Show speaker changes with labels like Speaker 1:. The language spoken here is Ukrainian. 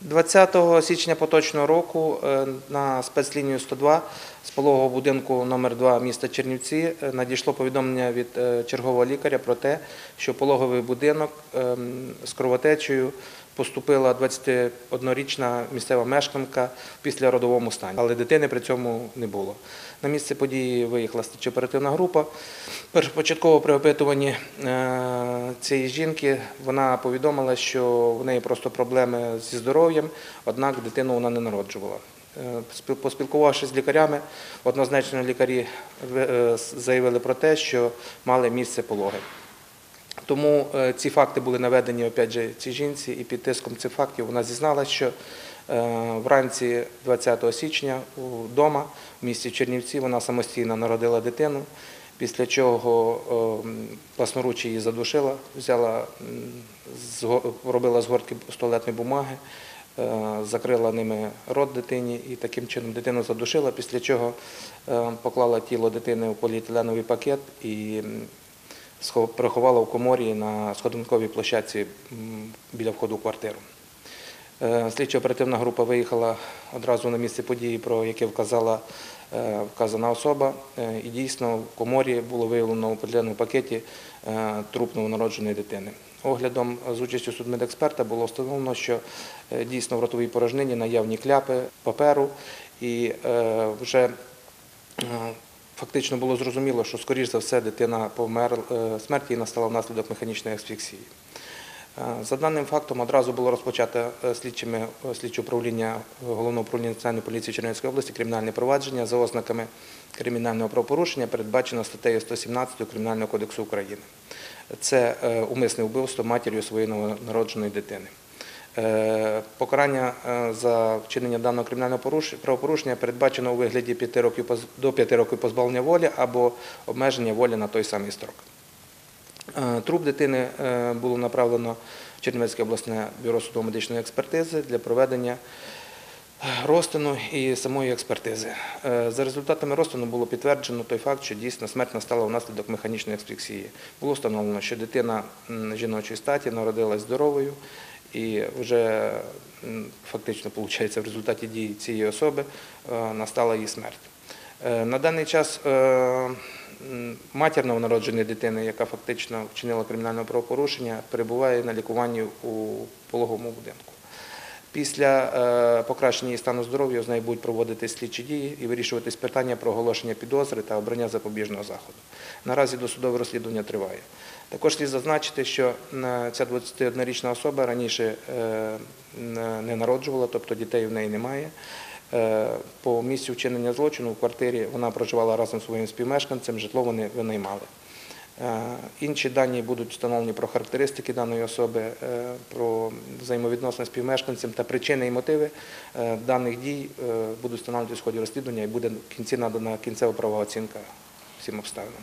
Speaker 1: 20 січня поточного року е, на спецлінію 102 з пологового будинку номер 2 міста Чернівці е, надійшло повідомлення від е, чергового лікаря про те, що пологовий будинок ем, з кровотечею поступила 21-річна місцева мешканка в післяродовому стані, але дитини при цьому не було. На місце події виїхала слідчо-оперативна група. Першопочатково при опитуванні е, цієї жінки вона повідомила, що в неї просто проблеми зі здоров'ям, однак дитину вона не народжувала. Е, Поспілкувавшись з лікарями, однозначно лікарі е, заявили про те, що мали місце пологи. Тому е, ці факти були наведені опять цій жінці, і під тиском цих фактів вона зізналася, що е, вранці 20 січня вдома в місті Чернівці вона самостійно народила дитину, після чого власноруч її задушила, робила згортки з туалетної бумаги, е, закрила ними рот дитині і таким чином дитину задушила, після чого поклала тіло дитини у поліетиленовий пакет і приховала в коморі на сходинковій площадці біля входу в квартиру. Е, Слідчо-оперативна група виїхала одразу на місце події, про яке вказала е, вказана особа. Е, І дійсно в коморі було виявлено у поліетиленовому пакеті труп новонародженої дитини. Оглядом з участю судмедексперта було встановлено, що дійсно в ротовій порожнині наявні кляпи паперу і вже Фактично було зрозуміло, що, скоріш за все, дитина помер, е, смерть її настала внаслідок механічної асфіксії. Е, За даним фактом одразу було розпочато е, слідчими слідче управління Головного управління Національної поліції Чернівської області кримінальне провадження за ознаками кримінального правопорушення, передбачено статтею 117 Кримінального кодексу України. Це умисне вбивство матір'ю своєї новонародженої дитини. Е, Покарання е, за вчинення даного кримінального правопорушення передбачено у вигляді 5 років до 5 років позбавлення волі або обмеження волі на той самий строк. Е, Труп дитини було направлено в Чернівецьке обласне бюро судово-медичної експертизи для проведення розтину і самої експертизи. За результатами розтину було підтверджено той факт, що дійсно смерть настала внаслідок механічної асфіксії. Було встановлено, що дитина жіночої статі народилась здоровою і вже фактично виходить, в результаті дії цієї особи е, настала її смерть. Е, На даний час е, матір новонародженої дитини, яка фактично вчинила кримінальне правопорушення, перебуває на лікуванні у пологовому будинку. Після е, покращення її стану здоров'я з нею будуть проводити слідчі дії і вирішуватись питання про оголошення підозри та обрання запобіжного заходу. Наразі досудове розслідування триває. Також слід зазначити, що е, ця 21-річна особа раніше е, не народжувала, тобто дітей в неї немає. По місцю вчинення злочину в квартирі вона проживала разом зі своїм співмешканцем, житло вони винаймали. Е, Інші дані будуть встановлені про характеристики даної особи, е, про взаємовідносини з співмешканцем та причини і мотиви е, даних дій будуть встановлені в ході розслідування і буде в кінці надана кінцева правова оцінка всім обставинам.